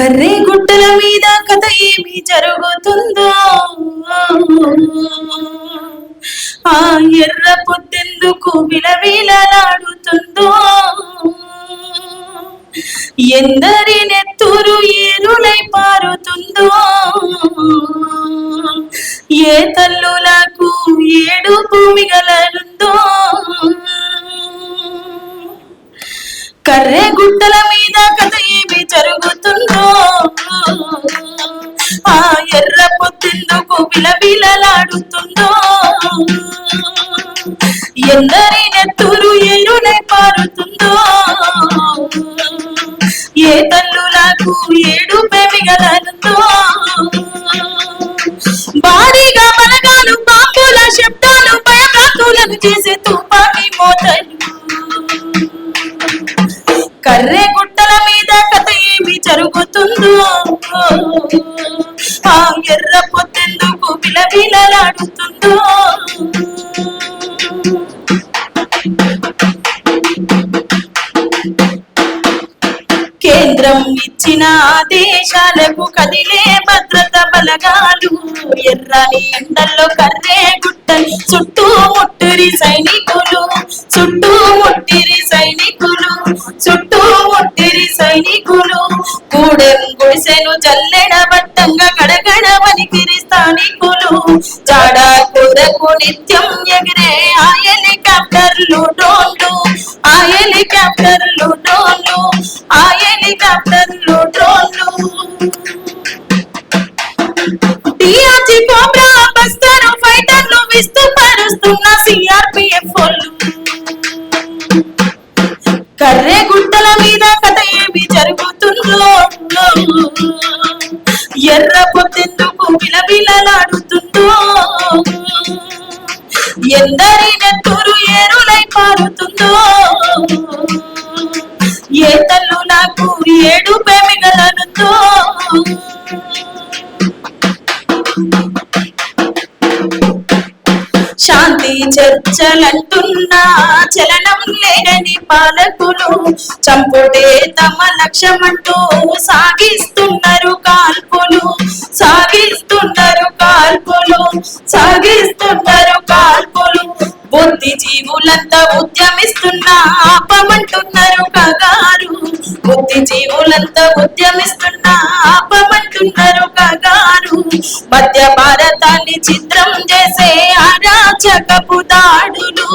కర్రే గుట్టల మీద కథ ఏమి జరుగుతుందో? ఆ ఎర్ర పొద్దెందుకు విలవిలలాడుతుందో? ఎందరి నెత్తురు ఏరులై పారుతుందో? ఏ తల్లులకు ఏడుపు మిగలనుందో? కర్రే గుట్టల మీద కథ విలవిలలాడుతుందో ఎందరి నెత్తురు ఏరులై పారుతుందో? ఏ తల్లులకు ఏడు మిగలనుందో భారీగా బలగాలు బాంబుల శబ్దాలు భయభ్రాంతులను చేసే తుపాకీ మోతలు. కర్రే గుట్టల మీద కథ ఏమి జరుగుతుందో? ఆ ఎర్ర పొత్తెందుకు విలవిలలాడుతుందో కేంద్రం ఇచ్చిన ఆదేశాలకు కదిలే భద్రత బలగాలు ఎర్రని ఎండల్లో కర్రే గుట్టని చుట్టూ ముట్టిరి సైనికులు చుట్టూ ముట్టిరి సైనికులు. చుట్టూ ముట్టిరి సైనికులు గూడెం గుడిసెను జల్లెడ బట్టంగా గడగడ వనికిరి స్థానికులు. జాడ కూరకు నిత్యం ఎగిరే ఆ హెలికాప్టర్లు డోన్లు ఆ హెలికాప్టర్లు డోన్లు ఆ హెలికాప్టర్లు డ్రోన్లు. డిఆర్జీ కోబ్రా బస్తరు ఫైటర్లు విస్తూ పరుస్తున్న ఎర్ర పొత్తెందుకు విలవిలలాడుతుందో ఎందరి నెత్తురు ఏరులై పారుతుందో. శాంతి చర్చలంటున్నా చలనం లేనని పాలకులు చంపుటే తమ లక్ష్యమంటూ సాగిస్తున్నారు కాల్పులు. సాగిస్తున్నారు కాల్పులు. సాగిస్తున్నారు కాల్పులు. బుద్ధి జీవులంతా ఉద్యమిస్తున్నా ఆపమంటున్నారు కగారు. బుద్ధి జీవులంతా ఉద్యమిస్తున్నా ఆపమంటున్నారు కగారు. మధ్య భారతాన్ని చిత్రం చేసే అరాచకపు దాడులు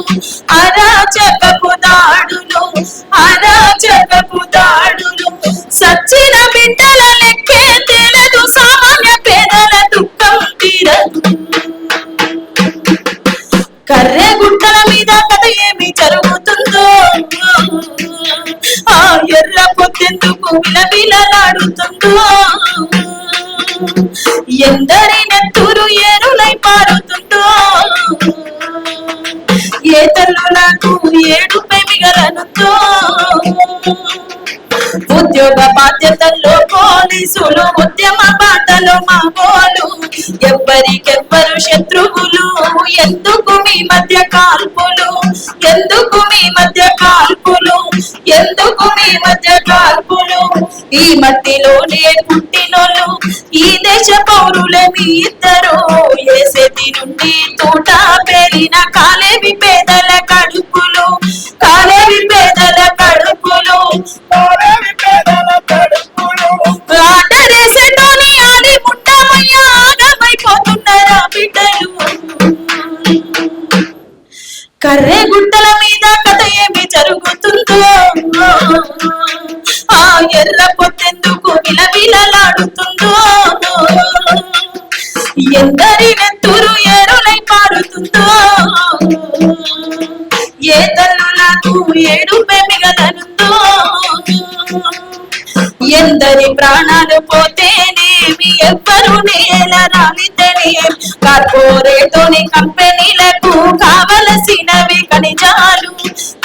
అరాచకపు దాడులు అరాచకపు దాడులు సచ్చిన బిడ్డల లెక్కే తెలదు సామాన్య పేదల దుఃఖం తీరదు. కర్రే గుట్టల మీద కథ ఏమి జరుగుతుందో? ఆ ఎర్ర పొత్తెందుకు విలవిలలాడుతుందో? ఎందరి నెత్తురు ఏరులై పారుతుందో? బాధ్యతల్లో పోలీసులు ఉద్యమ బాటలో మాగోలు ఎవ్వరికెవ్వరు శత్రువులు? ఎందుకు మీ మధ్య కాల్పులు? ఎందుకు మీ మధ్య కాల్పులు? ఎందుకు మీ మధ్య కాల్పులు? ఈ మట్టిలోనే పుట్టినోళ్ళు ఈ దేశ పౌరులే మీ ఇద్దరు. ఏసేది నుండి తూట పేరిన కాలేవి పేరు కర్రే గుట్టల మీద కథ ఏమి జరుగుతుందో? ఆ ఎర్ర పొత్తెందుకు విలవిలలాడుతుందో? ఎందరి నెత్తురు ఏరులై పారుతుందో? ఏ తల్లులకు ఏడు మిగలనుందో? ఎందరి ప్రాణాలు పోతేనేమి ఎవ్వరు నేల రాలితేనే కార్పొరేటోని కంపెనీలకు కావలసినవి ఖనిజాలు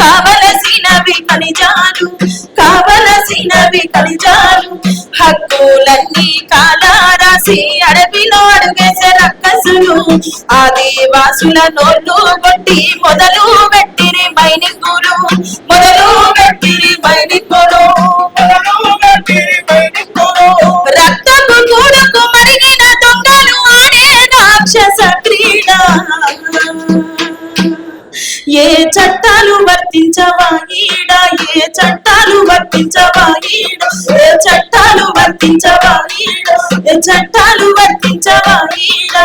కావలసినవి ఖనిజాలు కావలసినవి ఖనిజాలు హక్కులన్నీ కాలారాసి అడవిలో అడుగేసే రక్కసులు. ఆదివాసుల నోళ్ళు కొట్టి మొదలు పెట్టిరి మైనింగులు. మొదలు పెట్టిరి మైనింగులు. చట్టాలు ఏ చట్టాలు వర్తించవాయిడు ఏ చట్టాలు వర్తించవాయిడా